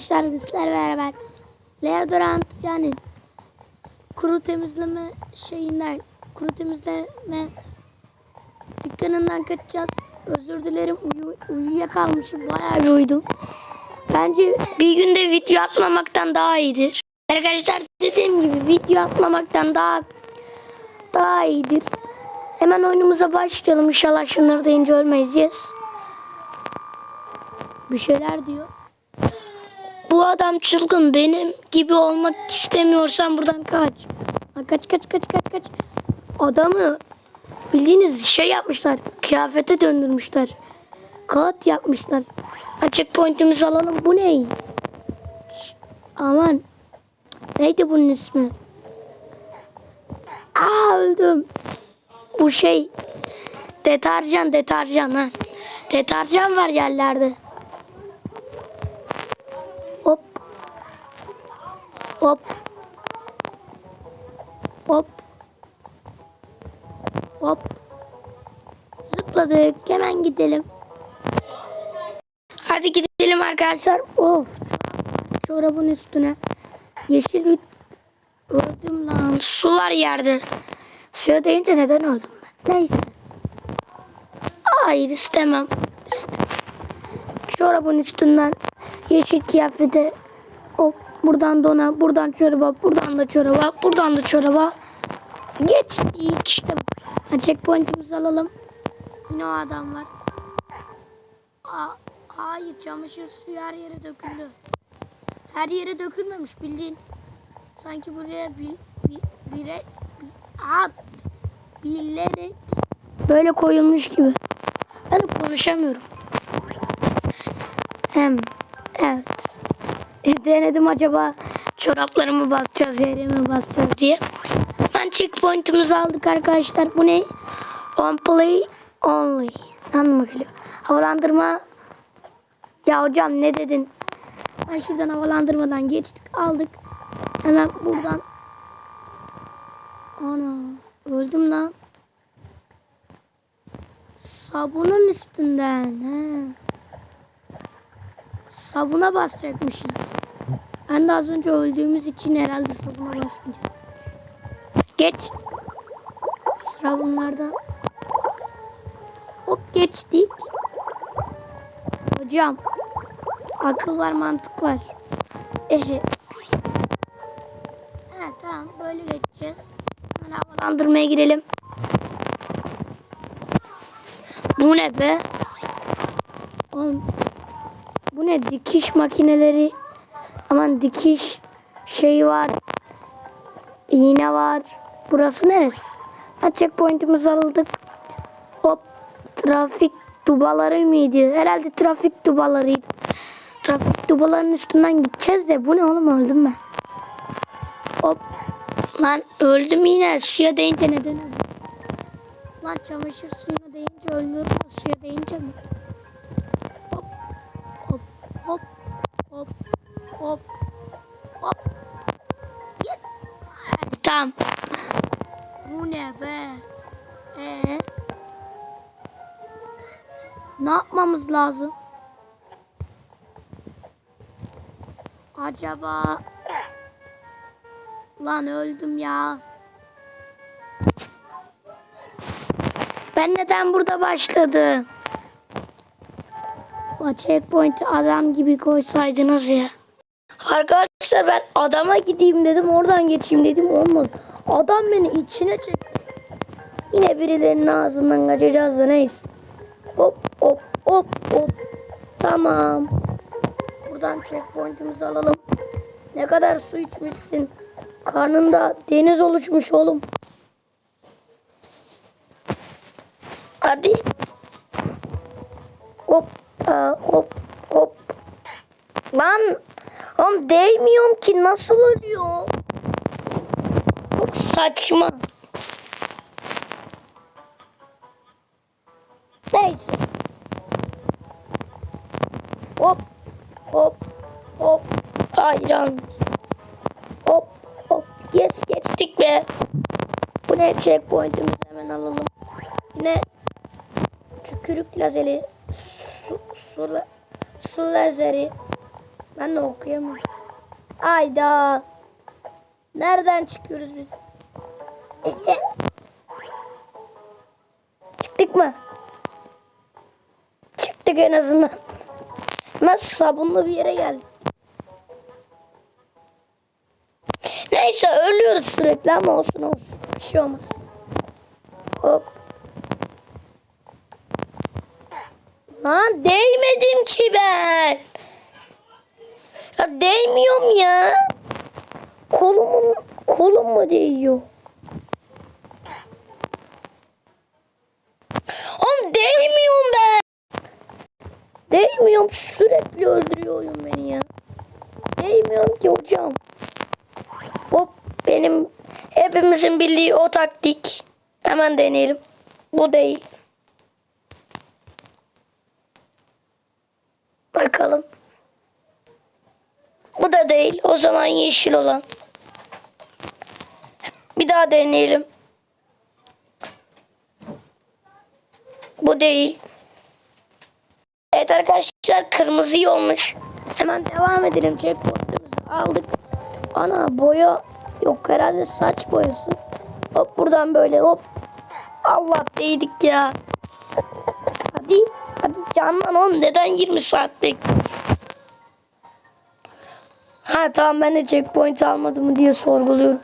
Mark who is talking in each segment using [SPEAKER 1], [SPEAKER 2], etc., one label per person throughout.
[SPEAKER 1] Arkadaşlar bizler beraber Leodorant yani kuru temizleme şeyinden kuru temizleme dükkanından kaçacağız. Özür dilerim uyu, uyuyakalmışım bayağı bir uyudum. Bence bir günde video atmamaktan daha iyidir. Arkadaşlar dediğim gibi video atmamaktan daha daha iyidir. Hemen oyunumuza başlayalım. İnşallah şunları deyince ölmeyiz. Bir şeyler diyor. Adam çılgın. Benim gibi olmak istemiyorsan buradan kaç. Kaç kaç kaç kaç kaç. Adamı bildiğiniz şey yapmışlar. Kıyafete döndürmüşler. Kağıt yapmışlar. Açık pointimizi alalım. Bu ne? Aman. Neydi bunun ismi? Aa öldüm. Bu şey deterjan deterjan ha. Deterjan var yerlerde. Hop. Hop. Hop. Zıpladık. Hemen gidelim. Hadi gidelim arkadaşlar. Of. Çorabın üstüne. Yeşil bir öldüm lan. Su var yerde. Suya deyince neden öldüm ben? Neyse. Hayır istemem. Çorabın üstünden yeşil kıyafete hop buradan dona, buradan çoraba, buradan da çoraba, buradan da çoraba. Geçtik işte. Ha, checkpoint'imizi alalım. Yine o adam var. Aa, hayır çamaşır suyu her yere döküldü. Her yere dökülmemiş bildiğin. Sanki buraya bir, bir, bire, bir, aa, bilerek böyle koyulmuş gibi. Ben konuşamıyorum. Hem evet. E, denedim acaba çoraplarımı basacağız yere mi basacağız diye. Ben checkpoint'imizi aldık arkadaşlar. Bu ne? On play only. Anlama geliyor. Havalandırma. Ya hocam ne dedin? Ben şuradan havalandırmadan geçtik aldık. Hemen buradan. Ana öldüm lan. Sabunun üstünden. He. Sabuna basacakmışız. Ben de az önce öldüğümüz için herhalde sabuna basmayacağım. Geç. Sıra bunlarda. Hop geçtik. Hocam. Akıl var mantık var. Ehe. Ha tamam böyle geçeceğiz. Hemen havalandırmaya girelim. Bu ne be? Oğlum, bu ne dikiş makineleri? Aman dikiş şey var. İğne var. Burası neresi? Ha checkpoint'imizi aldık. Hop trafik dubaları mıydı? Herhalde trafik dubalarıydı. Trafik dubalarının üstünden gideceğiz de bu ne oğlum öldüm ben. Hop. Lan öldüm yine suya değince neden öldüm? Lan çamaşır suyuna değince ölmüyorum da suya değince mi? Yapmamız lazım? Acaba Lan öldüm ya. Ben neden burada başladım? O checkpoint adam gibi koysaydınız ya. Arkadaşlar ben adama gideyim dedim oradan geçeyim dedim olmaz. Adam beni içine çekti. Yine birilerinin ağzından kaçacağız da neyse. Hop hop hop. Tamam. Buradan checkpoint'imizi alalım. Ne kadar su içmişsin. Karnında deniz oluşmuş oğlum. Hadi. Hop aa, hop hop. Lan oğlum değmiyorum ki nasıl ölüyor? Çok saçma. Hayran. Hop hop. Yes geçtik be. Bu ne checkpoint'imizi hemen alalım. Yine tükürük lazeri. Su, su, su lazeri. Ben de okuyamıyorum. Ayda. Nereden çıkıyoruz biz? Çıktık mı? Çıktık en azından. Hemen sabunlu bir yere geldik. Neyse ölüyoruz sürekli ama olsun olsun. Bir şey olmaz. Hop. Lan değmedim ki ben. Ya değmiyorum ya. Kolumun kolum mu değiyor? Oğlum değmiyorum ben. Değmiyorum sürekli öldürüyor oyun beni ya. Değmiyorum ki hocam. Benim hepimizin bildiği o taktik. Hemen deneyelim. Bu değil. Bakalım. Bu da değil. O zaman yeşil olan. Bir daha deneyelim. Bu değil. Evet arkadaşlar kırmızı olmuş. Hemen devam edelim. Checkpoint'imizi aldık. Ana boya yok herhalde saç boyası. Hop buradan böyle hop. Allah değdik ya. Hadi. Hadi canlan oğlum. Neden 20 saat bekliyorsun? Ha tamam ben de checkpoint almadım mı diye sorguluyorum.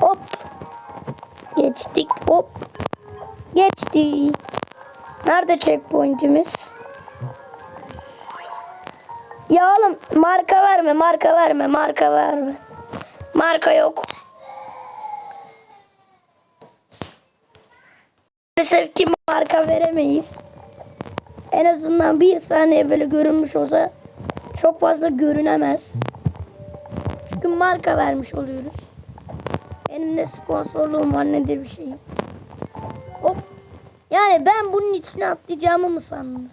[SPEAKER 1] Hop. Geçtik. Hop. Geçtik. Nerede checkpoint'imiz? Ya oğlum marka verme, marka verme, marka verme. Marka yok. Maalesef ki marka veremeyiz. En azından bir saniye böyle görünmüş olsa çok fazla görünemez. Çünkü marka vermiş oluyoruz. Benim ne sponsorluğum var ne de bir şeyim. Hop. Yani ben bunun içine atlayacağımı mı sandınız?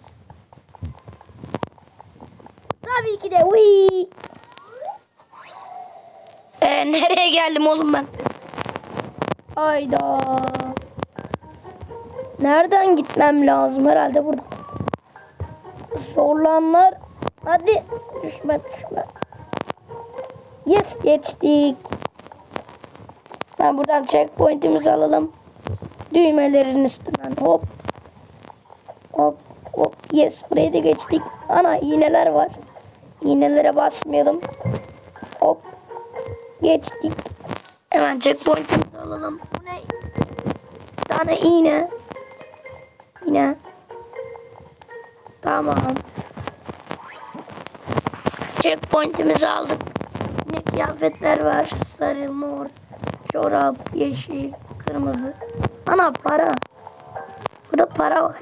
[SPEAKER 1] Tabii ki de. Wii. Ee, nereye geldim oğlum ben? Ayda. Nereden gitmem lazım? Herhalde burada. Zorlanlar. Hadi. Düşme düşme. Yes geçtik. Ben buradan checkpoint'imizi alalım. Düğmelerin üstünden hop. Hop hop. Yes buraya da geçtik. Ana iğneler var. İğnelere basmayalım. Geçtik. Hemen checkpoint'imizi alalım. Bu ne? Bir tane iğne. İğne. Tamam. Checkpoint'imizi aldık. Yine kıyafetler var. Sarı, mor, çorap, yeşil, kırmızı. Ana para. Burada para var.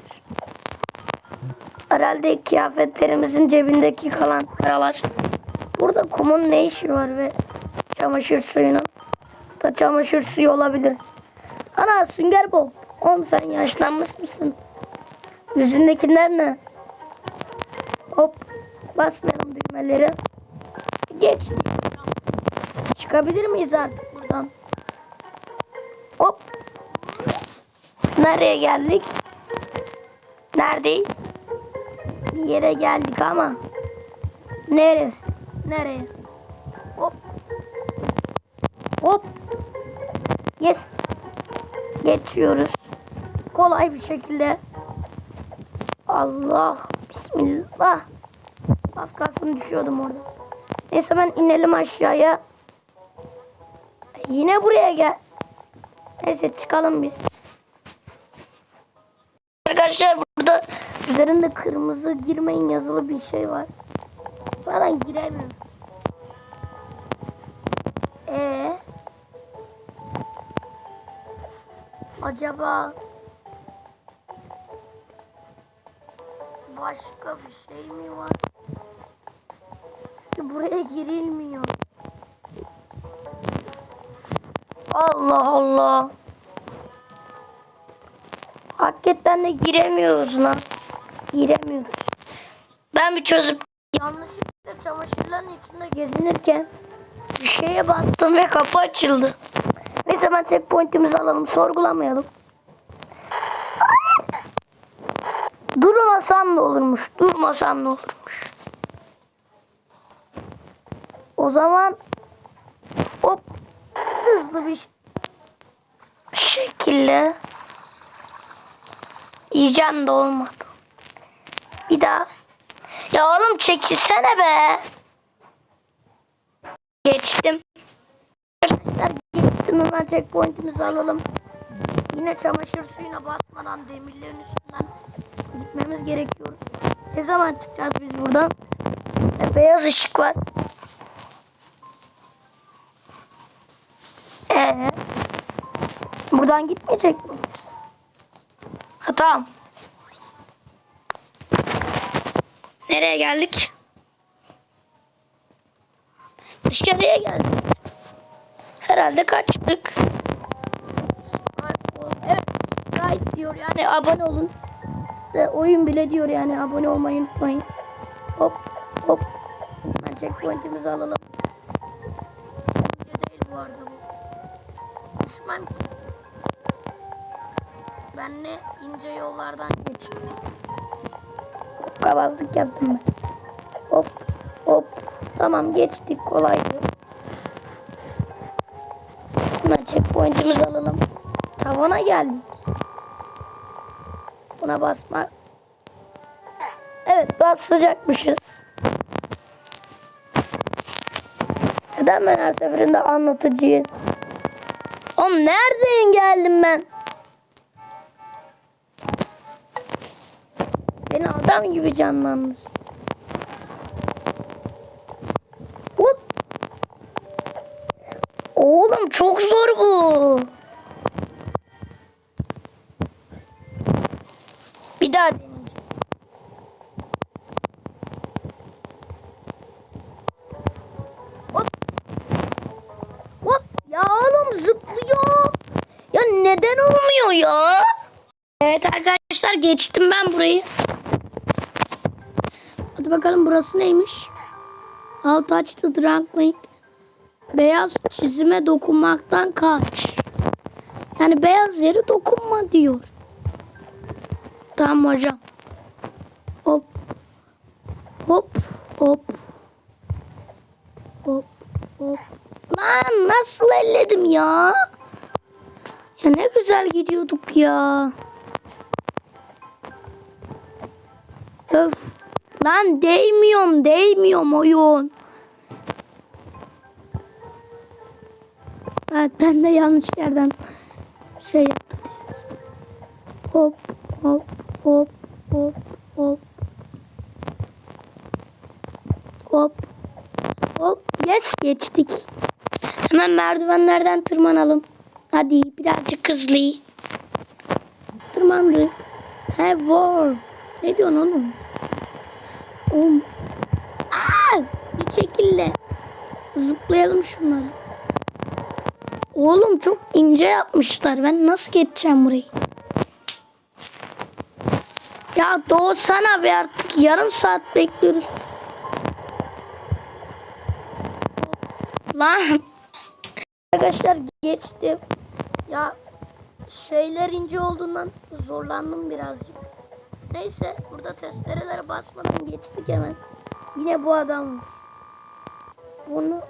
[SPEAKER 1] Herhalde kıyafetlerimizin cebindeki kalan paralar. Burada kumun ne işi var ve çamaşır suyunun. Da çamaşır suyu olabilir. Ana Sünger Bob. Oğlum sen yaşlanmış mısın? Yüzündekiler ne? Hop. Basmayalım düğmeleri. Geç. Çıkabilir miyiz artık buradan? Hop. Nereye geldik? Neredeyiz? Bir yere geldik ama. Neresi? Nereye? Hop. Yes. Geçiyoruz. Kolay bir şekilde. Allah. Bismillah. Az kalsın düşüyordum orada. Neyse ben inelim aşağıya. Yine buraya gel. Neyse çıkalım biz. Arkadaşlar burada üzerinde kırmızı girmeyin yazılı bir şey var. Buradan giremiyorum. Acaba başka bir şey mi var? Çünkü buraya girilmiyor. Allah Allah. Hakikaten de giremiyoruz lan. Giremiyoruz. Ben bir çözüp yanlışlıkla çamaşırların içinde gezinirken bir şeye bastım ve kapı açıldı. Neyse ben checkpoint'imizi alalım. Sorgulamayalım. Durmasam ne olurmuş? Durmasam ne olurmuş? O zaman hop hızlı bir şekilde yiyeceğim de olmadı. Bir daha. Ya oğlum çekilsene be. Geçtim. Arkadaşlar geçtim hemen checkpointimizi alalım. Yine çamaşır suyuna basmadan demirlerin üstünden gitmemiz gerekiyor. Ne zaman çıkacağız biz buradan? E, beyaz ışık var. Ee, buradan gitmeyecek miyiz? Ha tamam. Nereye geldik? Dışarıya geldik. Herhalde kaçtık. Evet, right diyor yani abone olun. İşte oyun bile diyor yani abone olmayı unutmayın. Hop hop. Ben checkpoint'imizi alalım. İnce değil bu arada bu. Düşmem ki. Ben ne ince yollardan geçtim. Kabazlık yaptım ben. Hop hop. Tamam geçtik kolaydı. Buna checkpoint'imizi alalım. Tavana geldik. Buna basmak. Evet basacakmışız. Neden ben her seferinde anlatıcıyım? Oğlum nereden geldim ben? Beni adam gibi canlandır. Hop. Oğlum çok zor bu. Bir daha deneyeceğim. Hop. Hop. Ya oğlum zıplıyor. Ya neden olmuyor ya? Evet arkadaşlar geçtim ben burayı. Hadi bakalım burası neymiş? How touch the drunk link. Beyaz çizime dokunmaktan kaç. Yani beyaz yere dokunma diyor. Tamam hocam. Hop. Hop. Hop. Hop. Hop. Lan nasıl elledim ya? Ya ne güzel gidiyorduk ya. Öf. Lan değmiyorum, değmiyorum oyun. Evet ben de yanlış yerden şey yaptı diye. Hop hop hop hop hop. Hop. Hop. Yes geçtik. Hemen merdivenlerden tırmanalım. Hadi birazcık hızlı. Tırmandık. He war. Ne diyorsun oğlum? Oğlum. Aa, bir şekilde zıplayalım şunları. Çok ince yapmışlar. Ben nasıl geçeceğim burayı? Ya doğsana be artık. Yarım saat bekliyoruz. Lan. Arkadaşlar geçtim. Ya şeyler ince olduğundan zorlandım birazcık. Neyse burada testerelere basmadan geçtik hemen. Yine bu adam. Bunu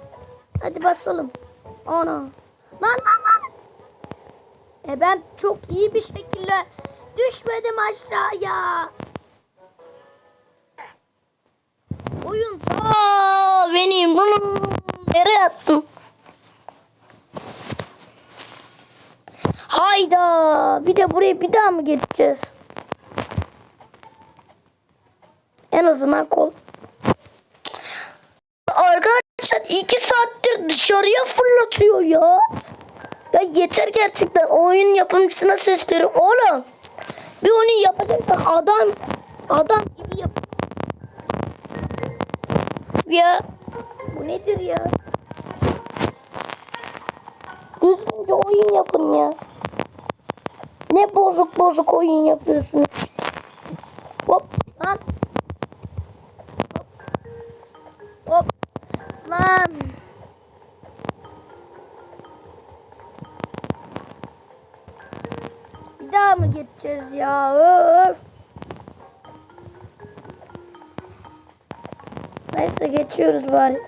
[SPEAKER 1] hadi basalım. Ana. Lan lan lan. E ben çok iyi bir şekilde düşmedim aşağıya. Oyun ta benim. Nereye attım? Hayda. Bir de buraya bir daha mı geçeceğiz? En azından kol. Arkadaşlar iki saattir dışarıya fırlatıyor ya. Ya yeter gerçekten oyun yapımcısına seslerim oğlum. Bir onu yapacaksan adam adam gibi yap. Ya bu nedir ya? Düzgünce oyun yapın ya. Ne bozuk bozuk oyun yapıyorsunuz. Daha mı geçeceğiz ya? Öf. Neyse geçiyoruz bari.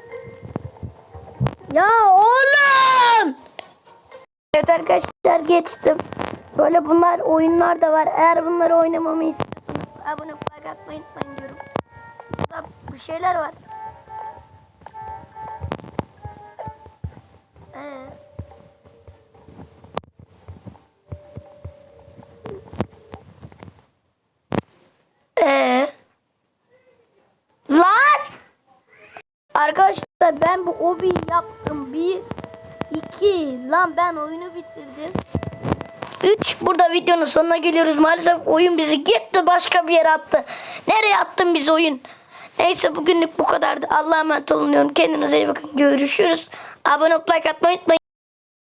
[SPEAKER 1] Ya oğlum! Evet arkadaşlar geçtim. Böyle bunlar oyunlar da var. Eğer bunları oynamamı istiyorsanız abone atmayı unutmayın diyorum. Burada bir şeyler var. Ben bu obi yaptım. Bir, iki. Lan ben oyunu bitirdim. Üç. Burada videonun sonuna geliyoruz. Maalesef oyun bizi gitti başka bir yere attı. Nereye attın bizi oyun? Neyse bugünlük bu kadardı. Allah'a emanet olun diyorum. Kendinize iyi bakın. Görüşürüz. Abone olup like atmayı unutmayın.